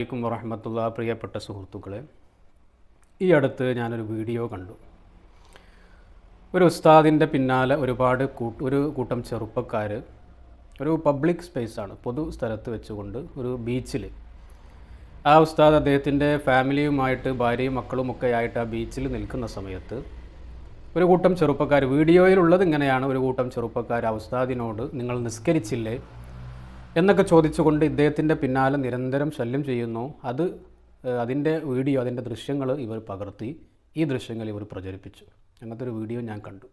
അലൈക്കും വറഹമത്തുള്ള പ്രിയപ്പെട്ട സുഹൃത്തുക്കളെ. ഈ അടുത്ത് ഞാനൊരു വീഡിയോ കണ്ടു. ഒരു ഉസ്താദിന്റെ പിന്നാലെ ഒരുപാട് കൂട്ട് ഒരു കൂട്ടം ചെറുപ്പക്കാർ ഒരു പബ്ലിക് സ്പേസാണ് പൊതു സ്ഥലത്ത് വെച്ചുകൊണ്ട് ഒരു ബീച്ചിൽ ആ ഉസ്താദ് അദ്ദേഹത്തിന്റെ ഫാമിലിയുമായിട്ട് ഭാര്യയും മക്കളുമൊക്കെ ആയിട്ട് ആ ബീച്ചിൽ നിൽക്കുന്ന സമയത്ത് ഒരു കൂട്ടം ചെറുപ്പക്കാർ വീഡിയോയിലുള്ളത് ഇങ്ങനെയാണ് ഒരു കൂട്ടം ചെറുപ്പക്കാർ ആ ഉസ്താദിനോട് നിങ്ങൾ നിസ്കരിച്ചില്ലേ? എന്നൊക്കെ ചോദിച്ചുകൊണ്ട് ഇദ്ദേഹത്തിന്റെ പിന്നാലെ നിരന്തരം ശല്യം ചെയ്യുന്നു. അത് അതിന്റെ വീഡിയോ അതിന്റെ ദൃശ്യങ്ങൾ ഇവർ പകർത്തി. ഈ ദൃശ്യങ്ങൾ ഇവർ പ്രചരിപ്പിച്ചു. അങ്ങനത്തെ ഒരു വീഡിയോ ഞാൻ കണ്ടു.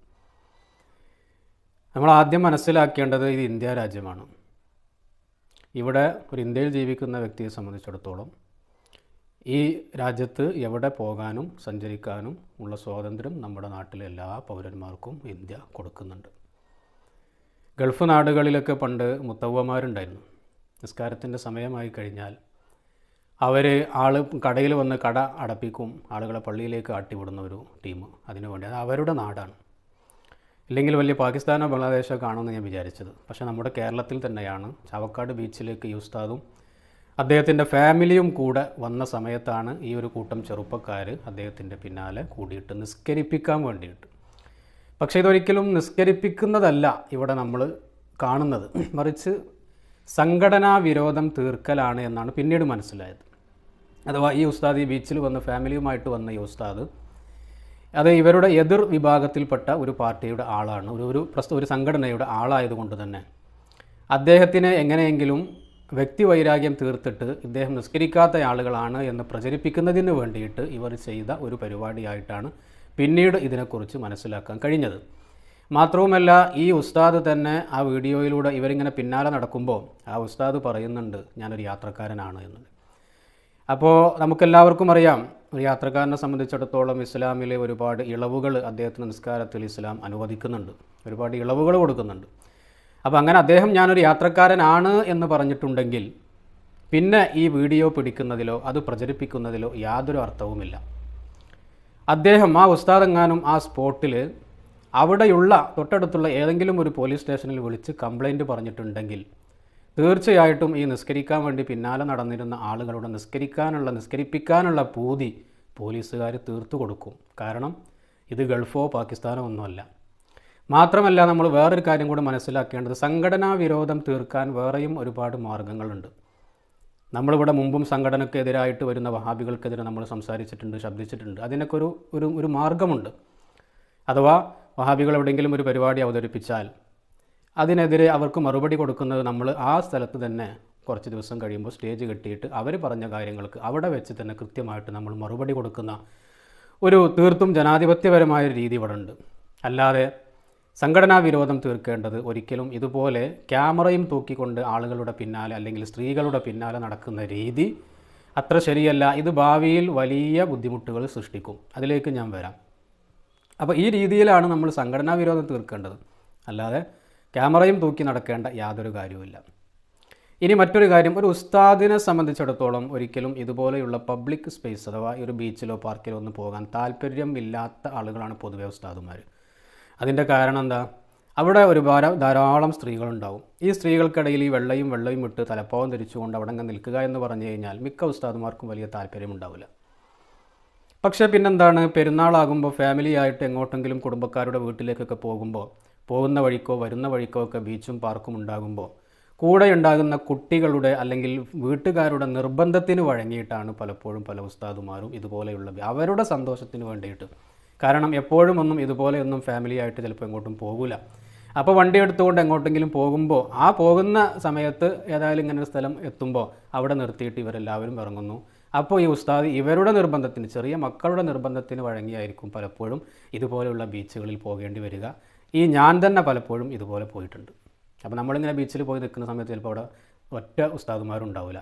നമ്മൾ ആദ്യം മനസ്സിലാക്കേണ്ടത് ഇത് ഇന്ത്യ രാജ്യമാണ്. ഇവിടെ ഒരു ഇന്ത്യയിൽ ജീവിക്കുന്ന വ്യക്തിയെ സംബന്ധിച്ചിടത്തോളം ഈ രാജ്യത്ത് എവിടെ പോകാനും സഞ്ചരിക്കാനും ഉള്ള സ്വാതന്ത്ര്യം നമ്മുടെ നാട്ടിലെ എല്ലാ പൗരന്മാർക്കും ഇന്ത്യ കൊടുക്കുന്നുണ്ട്. ഗൾഫ് നാടുകളിലൊക്കെ പണ്ട് മുത്തവ്വമാരുണ്ടായിരുന്നു. നിസ്കാരത്തിന്റെ സമയമായി കഴിഞ്ഞാൽ അവർ ആൾ കടയിൽ വന്ന് കട അടപ്പിക്കും ആളുകളെ പള്ളിയിലേക്ക് ആട്ടിവിടുന്ന ഒരു ടീം അതിനുവേണ്ടി അത് അവരുടെ നാടാണ്. ഇല്ലെങ്കിൽ വലിയ പാകിസ്ഥാനോ ബംഗ്ലാദേശോ കാണുമെന്ന് ഞാൻ വിചാരിച്ചത്. പക്ഷേ നമ്മുടെ കേരളത്തിൽ തന്നെയാണ് ചാവക്കാട് ബീച്ചിലേക്ക് യൂസ്താദും അദ്ദേഹത്തിന്റെ ഫാമിലിയും കൂടെ വന്ന സമയത്താണ് ഈ ഒരു കൂട്ടം ചെറുപ്പക്കാർ അദ്ദേഹത്തിന്റെ പിന്നാലെ കൂടിയിട്ട് നിസ്കരിപ്പിക്കാൻ വേണ്ടിയിട്ട് പക്ഷേ ഇതൊരിക്കലും നിസ്കരിപ്പിക്കുന്നതല്ല ഇവിടെ നമ്മൾ കാണുന്നത്. മറിച്ച് സംഘടനാ വിരോധം തീർക്കലാണ് എന്നാണ് പിന്നീട് മനസ്സിലായത്. അഥവാ ഈ ഉസ്താദ് ഈ ബീച്ചിൽ വന്ന് ഫാമിലിയുമായിട്ട് വന്ന ഈ ഉസ്താദ് അത് ഇവരുടെ എതിർ വിഭാഗത്തിൽപ്പെട്ട ഒരു പാർട്ടിയുടെ ആളാണ് ഒരു ഒരു പ്രസ്തു ഒരു സംഘടനയുടെ ആളായതുകൊണ്ട് തന്നെ. അദ്ദേഹത്തിന് എങ്ങനെയെങ്കിലും വ്യക്തിവൈരാഗ്യം തീർത്തിട്ട് ഇദ്ദേഹം നിസ്കരിക്കാത്ത ആളുകളാണ് എന്ന് പ്രചരിപ്പിക്കുന്നതിന് വേണ്ടിയിട്ട് ഇവർ ചെയ്ത ഒരു പരിപാടിയായിട്ടാണ് പിന്നീട് ഇതിനെക്കുറിച്ച് മനസ്സിലാക്കാൻ കഴിഞ്ഞത്. മാത്രവുമല്ല ഈ ഉസ്താദ് തന്നെ ആ വീഡിയോയിലൂടെ ഇവരിങ്ങനെ പിന്നാലെ നടക്കുമ്പോൾ ആ ഉസ്താദ് പറയുന്നുണ്ട് ഞാനൊരു യാത്രക്കാരനാണ് എന്ന്. അപ്പോൾ നമുക്കെല്ലാവർക്കും അറിയാം ഒരു യാത്രക്കാരനെ സംബന്ധിച്ചിടത്തോളം ഇസ്ലാമിലെ ഒരുപാട് ഇളവുകൾ അദ്ദേഹത്തിന് നിസ്കാരത്തിൽ ഇസ്ലാം അനുവദിക്കുന്നുണ്ട്. ഒരുപാട് ഇളവുകൾ കൊടുക്കുന്നുണ്ട്. അപ്പോൾ അങ്ങനെ അദ്ദേഹം ഞാനൊരു യാത്രക്കാരനാണ് എന്ന് പറഞ്ഞിട്ടുണ്ടെങ്കിൽ പിന്നെ ഈ വീഡിയോ പിടിക്കുന്നതിലോ അത് പ്രചരിപ്പിക്കുന്നതിലോ യാതൊരു അർത്ഥവുമില്ല. അദ്ദേഹം ആ ഉസ്താദെങ്ങാനും ആ സ്പോട്ടിൽ അവിടെയുള്ള തൊട്ടടുത്തുള്ള ഏതെങ്കിലും ഒരു പോലീസ് സ്റ്റേഷനിൽ വിളിച്ച് കംപ്ലൈന്റ് പറഞ്ഞിട്ടുണ്ടെങ്കിൽ തീർച്ചയായിട്ടും ഈ നിസ്കരിക്കാൻ വേണ്ടി പിന്നാലെ നടന്നിരുന്ന ആളുകളുടെ നിസ്കരിക്കാനുള്ള നിസ്കരിപ്പിക്കാനുള്ള പൂതി പോലീസുകാർ തീർത്തു കൊടുക്കും. കാരണം ഇത് ഗൾഫോ പാകിസ്ഥാനോ ഒന്നുമല്ല. മാത്രമല്ല നമ്മൾ വേറൊരു കാര്യം കൂടി മനസ്സിലാക്കേണ്ടത് സംഘടനാ വിരോധം തീർക്കാൻ വേറെയും ഒരുപാട് മാർഗങ്ങളുണ്ട്. നമ്മളിവിടെ മുമ്പും സംഘടനക്കെതിരായിട്ട് വരുന്ന വഹാബികൾക്കെതിരെ നമ്മൾ സംസാരിച്ചിട്ടുണ്ട് ശബ്ദിച്ചിട്ടുണ്ട്. അതിനൊക്കെ ഒരു ഒരു ഒരു മാർഗമുണ്ട്. അഥവാ വഹാബികൾ എവിടെയെങ്കിലും ഒരു പരിപാടി അവതരിപ്പിച്ചാൽ അതിനെതിരെ അവർക്ക് മറുപടി കൊടുക്കുന്നത് നമ്മൾ ആ സ്ഥലത്ത് തന്നെ കുറച്ച് ദിവസം കഴിയുമ്പോൾ സ്റ്റേജ് കെട്ടിയിട്ട് അവർ പറഞ്ഞ കാര്യങ്ങൾക്ക് അവിടെ വെച്ച് തന്നെ കൃത്യമായിട്ട് നമ്മൾ മറുപടി കൊടുക്കുന്ന ഒരു തീർത്തും ജനാധിപത്യപരമായ രീതി ഇവിടെ ഉണ്ട് അല്ലാതെ സംഘടനാ വിരോധം തീർക്കേണ്ടത് ഒരിക്കലും ഇതുപോലെ ക്യാമറയും തൂക്കിക്കൊണ്ട് ആളുകളുടെ പിന്നാലെ അല്ലെങ്കിൽ സ്ത്രീകളുടെ പിന്നാലെ നടക്കുന്ന രീതി അത്ര ശരിയല്ല. ഇത് ഭാവിയിൽ വലിയ ബുദ്ധിമുട്ടുകൾ സൃഷ്ടിക്കും. അതിലേക്ക് ഞാൻ വരാം. അപ്പോൾ ഈ രീതിയിലാണ് നമ്മൾ സംഘടനാ വിരോധം തീർക്കേണ്ടത്. അല്ലാതെ ക്യാമറയും തൂക്കി നടക്കേണ്ട യാതൊരു കാര്യവുമില്ല. ഇനി മറ്റൊരു കാര്യം ഒരു ഉസ്താദിനെ സംബന്ധിച്ചിടത്തോളം ഒരിക്കലും ഇതുപോലെയുള്ള പബ്ലിക് സ്പേസ് അഥവാ ഒരു ബീച്ചിലോ പാർക്കിലോ ഒന്നും പോകാൻ താല്പര്യം ഇല്ലാത്ത ആളുകളാണ് പൊതുവെ ഉസ്താദുമാർ അതിന്റെ കാരണം എന്താ? അവിടെ ഒരുപാട് ധാരാളം സ്ത്രീകളുണ്ടാവും. ഈ സ്ത്രീകൾക്കിടയിൽ ഈ വെള്ളയും വെള്ളയും ഇട്ട് തലപ്പാവം ധരിച്ചുകൊണ്ട് അവിടെ അങ്ങ് നിൽക്കുക എന്ന് പറഞ്ഞു കഴിഞ്ഞാൽ മിക്ക ഉസ്താദുമാർക്കും വലിയ താല്പര്യമുണ്ടാവില്ല പക്ഷേ പിന്നെന്താണ്? പെരുന്നാളാകുമ്പോൾ ഫാമിലി ആയിട്ട് എങ്ങോട്ടെങ്കിലും കുടുംബക്കാരുടെ വീട്ടിലേക്കൊക്കെ പോകുമ്പോൾ പോകുന്ന വഴിക്കോ വരുന്ന വഴിക്കോ ഒക്കെ ബീച്ചും പാർക്കും ഉണ്ടാകുമ്പോൾ കൂടെ ഉണ്ടാകുന്ന കുട്ടികളുടെ അല്ലെങ്കിൽ വീട്ടുകാരുടെ നിർബന്ധത്തിന് വഴങ്ങിയിട്ടാണ് പലപ്പോഴും പല ഉസ്താദുമാരും ഇതുപോലെയുള്ള അവരുടെ സന്തോഷത്തിന് വേണ്ടിയിട്ട് കാരണം എപ്പോഴും ഒന്നും ഇതുപോലെയൊന്നും ഫാമിലി ആയിട്ട് ചിലപ്പോൾ എങ്ങോട്ടും പോകില്ല അപ്പോൾ വണ്ടി എടുത്തുകൊണ്ട് എങ്ങോട്ടെങ്കിലും പോകുമ്പോൾ ആ പോകുന്ന സമയത്ത് ഏതായാലും ഇങ്ങനെ ഒരു സ്ഥലം എത്തുമ്പോൾ അവിടെ നിർത്തിയിട്ട് ഇവരെല്ലാവരും ഇറങ്ങുന്നു. അപ്പോൾ ഈ ഉസ്താദ് ഇവരുടെ നിർബന്ധത്തിന് ചെറിയ മക്കളുടെ നിർബന്ധത്തിന് വഴങ്ങിയായിരിക്കും പലപ്പോഴും ഇതുപോലെയുള്ള ബീച്ചുകളിൽ പോകേണ്ടി വരിക. ഈ ഞാൻ തന്നെ പലപ്പോഴും ഇതുപോലെ പോയിട്ടുണ്ട്. അപ്പോൾ നമ്മളിങ്ങനെ ബീച്ചിൽ പോയി നിൽക്കുന്ന സമയത്ത് ചിലപ്പോൾ അവിടെ ഒറ്റ ഉസ്താദുമാരുണ്ടാവില്ല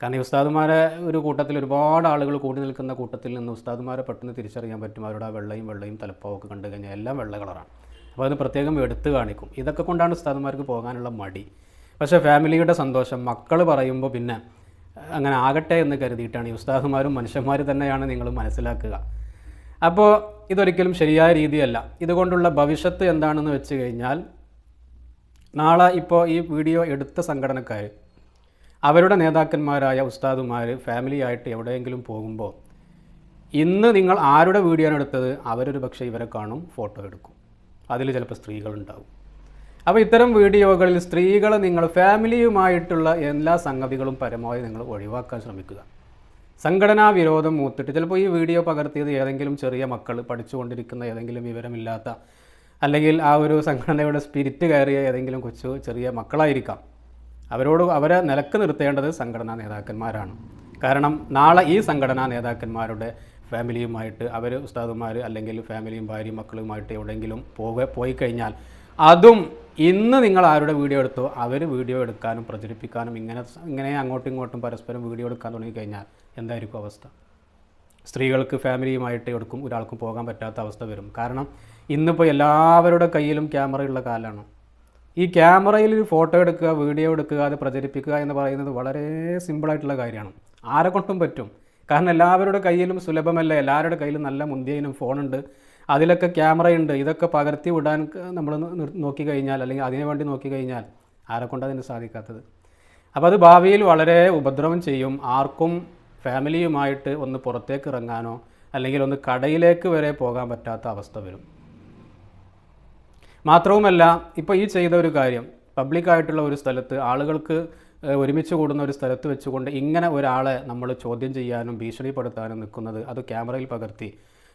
കാരണം ഈ ഉസ്താദുമാരെ ഒരു കൂട്ടത്തിൽ ഒരുപാട് ആളുകൾ കൂടി നിൽക്കുന്ന കൂട്ടത്തിൽ നിന്ന് ഉസ്താദുമാരെ പെട്ടെന്ന് തിരിച്ചറിയാൻ പറ്റും. അവരുടെ ആ വെള്ളയും വെള്ളയും തലപ്പാവൊക്കെ കണ്ടു കഴിഞ്ഞാൽ എല്ലാം വെള്ള കളറാണ്. അപ്പോൾ അത് പ്രത്യേകം എടുത്തു കാണിക്കും. ഇതൊക്കെ കൊണ്ടാണ് ഉസ്താദുമാർക്ക് പോകാനുള്ള മടി. പക്ഷേ ഫാമിലിയുടെ സന്തോഷം. മക്കൾ പറയുമ്പോൾ പിന്നെ അങ്ങനെ ആകട്ടെ എന്ന് കരുതിയിട്ടാണ് ഈ ഉസ്താദുമാരും മനുഷ്യന്മാർ തന്നെയാണ് നിങ്ങൾ മനസ്സിലാക്കുക. അപ്പോൾ ഇതൊരിക്കലും ശരിയായ രീതിയല്ല. ഇതുകൊണ്ടുള്ള ഭവിഷ്യത്ത് എന്താണെന്ന് വെച്ച് കഴിഞ്ഞാൽ നാളെ ഇപ്പോൾ ഈ വീഡിയോ എടുത്ത സംഘടനക്കാർ അവരുടെ നേതാക്കന്മാരായ ഉസ്താദുമാർ ഫാമിലി ആയിട്ട് എവിടെയെങ്കിലും പോകുമ്പോൾ ഇന്ന് നിങ്ങൾ ആരുടെ വീഡിയോ ആണ് എടുത്തത്? അവരൊരു പക്ഷേ ഇവരെ കാണും ഫോട്ടോ എടുക്കും. അതിൽ ചിലപ്പോൾ സ്ത്രീകളുണ്ടാവും. അപ്പോൾ ഇത്തരം വീഡിയോകളിൽ സ്ത്രീകൾ നിങ്ങൾ ഫാമിലിയുമായിട്ടുള്ള എല്ലാ സംഗതികളും പരമാവധി നിങ്ങൾ ഒഴിവാക്കാൻ ശ്രമിക്കുക. സംഘടനാ വിരോധം മൂത്തിട്ട് ചിലപ്പോൾ ഈ വീഡിയോ പകർത്തിയത് ഏതെങ്കിലും ചെറിയ മക്കൾ പഠിച്ചുകൊണ്ടിരിക്കുന്ന ഏതെങ്കിലും വിവരമില്ലാത്ത അല്ലെങ്കിൽ ആ ഒരു സംഘടനയുടെ സ്പിരിറ്റ് കയറിയ ഏതെങ്കിലും കൊച്ചു ചെറിയ മക്കളായിരിക്കാം. അവരോട് അവരെ നിലയ്ക്ക് നിർത്തേണ്ടത് സംഘടനാ നേതാക്കന്മാരാണ്. കാരണം നാളെ ഈ സംഘടനാ നേതാക്കന്മാരുടെ ഫാമിലിയുമായിട്ട് അവർ ഉസ്താദുമാർ അല്ലെങ്കിൽ ഫാമിലിയും ഭാര്യയും മക്കളുമായിട്ട് എവിടെയെങ്കിലും പോക പോയി കഴിഞ്ഞാൽ അതും ഇന്ന് നിങ്ങൾ ആരുടെ വീഡിയോ എടുത്തോ അവർ വീഡിയോ എടുക്കാനും പ്രചരിപ്പിക്കാനും ഇങ്ങനെ ഇങ്ങനെ അങ്ങോട്ടും ഇങ്ങോട്ടും പരസ്പരം വീഡിയോ എടുക്കാൻ തുടങ്ങിക്കഴിഞ്ഞാൽ എന്തായിരിക്കും അവസ്ഥ? സ്ത്രീകൾക്ക് ഫാമിലിയുമായിട്ട് എടുക്കും ഒരാൾക്കും പോകാൻ പറ്റാത്ത അവസ്ഥ വരും. കാരണം ഇന്നിപ്പോൾ എല്ലാവരുടെ കയ്യിലും ക്യാമറയുള്ള കാലമാണ് ഈ ക്യാമറയിൽ ഒരു ഫോട്ടോ എടുക്കുക വീഡിയോ എടുക്കുക അത് പ്രചരിപ്പിക്കുക എന്ന് പറയുന്നത് വളരെ സിമ്പിളായിട്ടുള്ള കാര്യമാണ്. ആരെ കൊണ്ടും പറ്റും. കാരണം എല്ലാവരുടെ കയ്യിലും സുലഭമല്ല? എല്ലാവരുടെ കയ്യിലും നല്ല മുന്തിയനും ഫോണുണ്ട്. അതിലൊക്കെ ക്യാമറയുണ്ട്. ഇതൊക്കെ പകർത്തി വിടാൻ നമ്മൾ നോക്കി കഴിഞ്ഞാൽ അല്ലെങ്കിൽ അതിനു വേണ്ടി നോക്കി കഴിഞ്ഞാൽ ആരെ കൊണ്ട് അതിന് സാധിക്കാത്തത്? അപ്പോൾ അത് ഭാവിയിൽ വളരെ ഉപദ്രവം ചെയ്യും. ആർക്കും ഫാമിലിയുമായിട്ട് ഒന്ന് പുറത്തേക്ക് ഇറങ്ങാനോ അല്ലെങ്കിൽ ഒന്ന് കടയിലേക്ക് വരെ പോകാൻ പറ്റാത്ത അവസ്ഥ വരും. മാത്രവുമല്ല ഇപ്പോൾ ഈ ചെയ്ത ഒരു കാര്യം പബ്ലിക്കായിട്ടുള്ള ഒരു സ്ഥലത്ത് ആളുകൾക്ക് ഒരുമിച്ച് കൂടുന്ന ഒരു സ്ഥലത്ത് വെച്ചുകൊണ്ട് ഇങ്ങനെ ഒരാളെ നമ്മൾ ചോദ്യം ചെയ്യാനും ഭീഷണിപ്പെടുത്താനും നിൽക്കുന്നത് അത് ക്യാമറയിൽ പകർത്തി.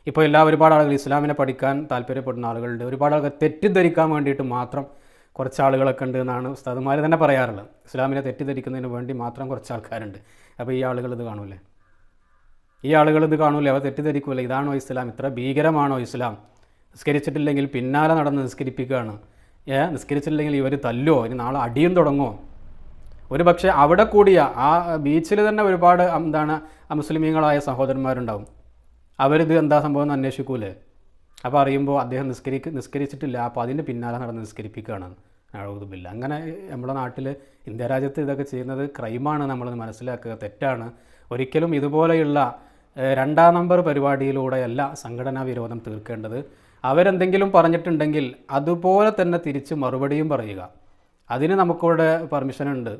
ഇപ്പോൾ എല്ലാ ഒരുപാട് ആളുകൾ ഇസ്ലാമിനെ പഠിക്കാൻ താല്പര്യപ്പെടുന്ന ആളുകളുണ്ട്. ഒരുപാട് ആളുകൾ തെറ്റിദ്ധരിക്കാൻ വേണ്ടിയിട്ട് മാത്രം കുറച്ച് ആളുകളൊക്കെ ഉണ്ട് എന്നാണ് ഉസ്താദുമാർ തന്നെ പറയാറുള്ളത്. ഇസ്ലാമിനെ തെറ്റിദ്ധരിക്കുന്നതിന് വേണ്ടി മാത്രം കുറച്ച് ആൾക്കാരുണ്ട്. അപ്പോൾ ഈ ആളുകൾ ഇത് കാണൂലേ ഈ ആളുകൾ ഇത് കാണൂലേ അവർ തെറ്റിദ്ധരിക്കൂല ഇതാണോ ഇസ്ലാം? ഇത്ര ഭീകരമാണോ ഇസ്ലാം? നിസ്കരിച്ചിട്ടില്ലെങ്കിൽ പിന്നാലെ നടന്ന് നിസ്കരിപ്പിക്കുകയാണ്. ഏ നിസ്കരിച്ചിട്ടില്ലെങ്കിൽ ഇവർ തല്ലോ ഇനി നാളെ അടിയും തുടങ്ങുമോ ഒരു പക്ഷേ അവിടെ കൂടിയ ആ ബീച്ചിൽ തന്നെ ഒരുപാട് എന്താണ് മുസ്ലിമീങ്ങളായ സഹോദരന്മാരുണ്ടാവും. അവരിത് എന്താ സംഭവം എന്ന് അന്വേഷിക്കൂലേ? അപ്പോൾ അറിയുമ്പോൾ അദ്ദേഹം നിസ്കരിക്ക് നിസ്കരിച്ചിട്ടില്ല. അപ്പോൾ അതിന്റെ പിന്നാലെ നടന്ന് നിസ്കരിപ്പിക്കുകയാണ്. അഴുതുമില്ല അങ്ങനെ നമ്മുടെ നാട്ടിൽ ഇന്ത്യ രാജ്യത്ത് ഇതൊക്കെ ചെയ്യുന്നത് ക്രൈമാണ് നമ്മൾ മനസ്സിലാക്കുക. തെറ്റാണ്. ഒരിക്കലും ഇതുപോലെയുള്ള രണ്ടാം നമ്പർ പരിപാടിയിലൂടെയല്ല സംഘടനാ വിരോധം തീർക്കേണ്ടത്. അവരെന്തെങ്കിലും പറഞ്ഞിട്ടുണ്ടെങ്കിൽ അതുപോലെ തന്നെ തിരിച്ച് മറുപടിയും പറയുക. അതിന് നമുക്കിവിടെ പെർമിഷനുണ്ട്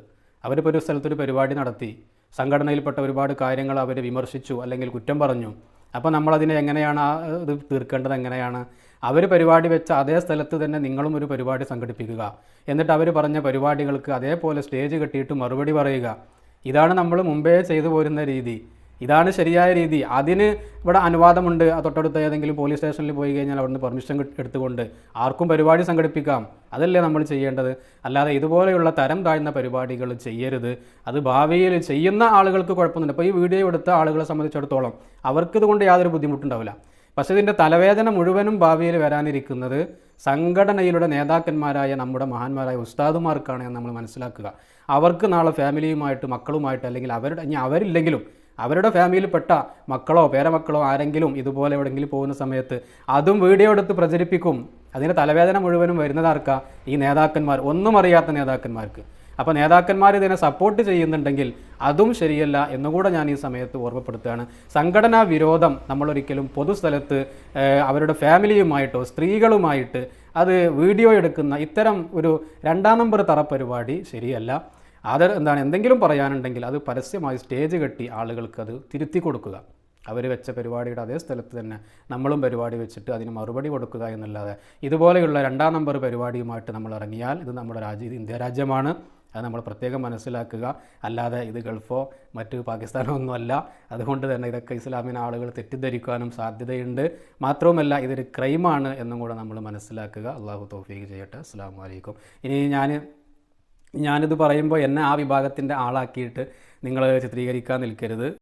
അവരിപ്പോൾ ഒരു സ്ഥലത്തൊരു പരിപാടി നടത്തി സംഘടനയിൽപ്പെട്ട ഒരുപാട് കാര്യങ്ങൾ അവർ വിമർശിച്ചു അല്ലെങ്കിൽ കുറ്റം പറഞ്ഞു. അപ്പോൾ നമ്മളതിനെ എങ്ങനെയാണ് ഇത് തീർക്കേണ്ടത് എങ്ങനെയാണ്? അവർ പരിപാടി വെച്ച അതേ സ്ഥലത്ത് തന്നെ നിങ്ങളും ഒരു പരിപാടി സംഘടിപ്പിക്കുക. എന്നിട്ട് അവർ പറഞ്ഞ പരിപാടികൾക്ക് അതേപോലെ സ്റ്റേജ് കെട്ടിയിട്ട് മറുപടി പറയുക. ഇതാണ് നമ്മൾ മുമ്പേ ചെയ്തു പോരുന്ന രീതി. ഇതാണ് ശരിയായ രീതി. അതിന് ഇവിടെ അനുവാദമുണ്ട്. തൊട്ടടുത്ത ഏതെങ്കിലും പോലീസ് സ്റ്റേഷനിൽ പോയി കഴിഞ്ഞാൽ അവിടുന്ന് പെർമിഷൻ എടുത്തുകൊണ്ട് ആർക്കും പരിപാടി സംഘടിപ്പിക്കാം. അതല്ലേ നമ്മൾ ചെയ്യേണ്ടത്. അല്ലാതെ ഇതുപോലെയുള്ള തരം താഴ്ന്ന പരിപാടികൾ ചെയ്യരുത്. അത് ഭാവിയിൽ ചെയ്യുന്ന ആളുകൾക്ക് കുഴപ്പമൊന്നുമില്ല. ഇപ്പോൾ ഈ വീഡിയോ എടുത്ത ആളുകളെ സംബന്ധിച്ചിടത്തോളം അവർക്ക് ഇതുകൊണ്ട് യാതൊരു ബുദ്ധിമുട്ടുണ്ടാവില്ല. പക്ഷേ ഇതിന്റെ തലവേദന മുഴുവനും ഭാവിയിൽ വരാനിരിക്കുന്നത് സംഘടനയിലൂടെ നേതാക്കന്മാരായ നമ്മുടെ മഹാന്മാരായ ഉസ്താദുമാർക്കാണ് നമ്മൾ മനസ്സിലാക്കുക. അവർക്ക് നാളെ ഫാമിലിയുമായിട്ട് മക്കളുമായിട്ട് അല്ലെങ്കിൽ അവരുടെ ഇനി അവരില്ലെങ്കിലും അവരുടെ ഫാമിലിയിൽപ്പെട്ട മക്കളോ പേരമക്കളോ ആരെങ്കിലും ഇതുപോലെ എവിടെയെങ്കിലും പോകുന്ന സമയത്ത് അതും വീഡിയോ എടുത്ത് പ്രചരിപ്പിക്കും. അതിന്റെ തലവേദന മുഴുവനും വരുന്നതാർക്കാ ഈ നേതാക്കന്മാർ ഒന്നും അറിയാത്ത നേതാക്കന്മാർക്ക്. അപ്പോൾ നേതാക്കന്മാർ ഇതിനെ സപ്പോർട്ട് ചെയ്യുന്നുണ്ടെങ്കിൽ അതും ശരിയല്ല എന്നുകൂടെ ഞാൻ ഈ സമയത്ത് ഓർമ്മപ്പെടുത്തുകയാണ്. സംഘടനാ വിരോധം നമ്മളൊരിക്കലും പൊതുസ്ഥലത്ത് അവരുടെ ഫാമിലിയുമായിട്ടോ സ്ത്രീകളുമായിട്ട് അത് വീഡിയോ എടുക്കുന്ന ഇത്തരം ഒരു രണ്ടാം നമ്പർ തറ പരിപാടി ശരിയല്ല. അത് എന്താണ് എന്തെങ്കിലും പറയാനുണ്ടെങ്കിൽ അത് പരസ്യമായി സ്റ്റേജ് കെട്ടി ആളുകൾക്ക് അത് തിരുത്തി കൊടുക്കുക. അവർ വെച്ച പരിപാടിയുടെ അതേ സ്ഥലത്ത് തന്നെ നമ്മളും പരിപാടി വെച്ചിട്ട് അതിന് മറുപടി കൊടുക്കുക എന്നല്ലാതെ ഇതുപോലെയുള്ള രണ്ടാം നമ്പർ പരിപാടിയുമായിട്ട് നമ്മൾ ഇറങ്ങിയാൽ ഇത് നമ്മുടെ രാജ്യ ഇന്ത്യ രാജ്യമാണ്. അത് നമ്മൾ പ്രത്യേകം മനസ്സിലാക്കുക. അല്ലാതെ ഇത് ഗൾഫോ മറ്റ് പാകിസ്ഥാനോ ഒന്നുമല്ല അതുകൊണ്ട് തന്നെ ഇതൊക്കെ ഇസ്ലാമിന് ആളുകൾ തെറ്റിദ്ധരിക്കാനും സാധ്യതയുണ്ട്. മാത്രവുമല്ല ഇതൊരു ക്രൈമാണ് എന്നും കൂടെ നമ്മൾ മനസ്സിലാക്കുക. അള്ളാഹു തൗഫീഖ് ചെയ്യട്ടെ. അസ്സാം വലൈക്കും ഇനി ഞാൻ ഞാനിത് പറയുമ്പോൾ എന്നെ ആ വിഭാഗത്തിന്റെ ആളാക്കിയിട്ട് നിങ്ങൾ ചിത്രീകരിക്കാൻ നിൽക്കരുത്.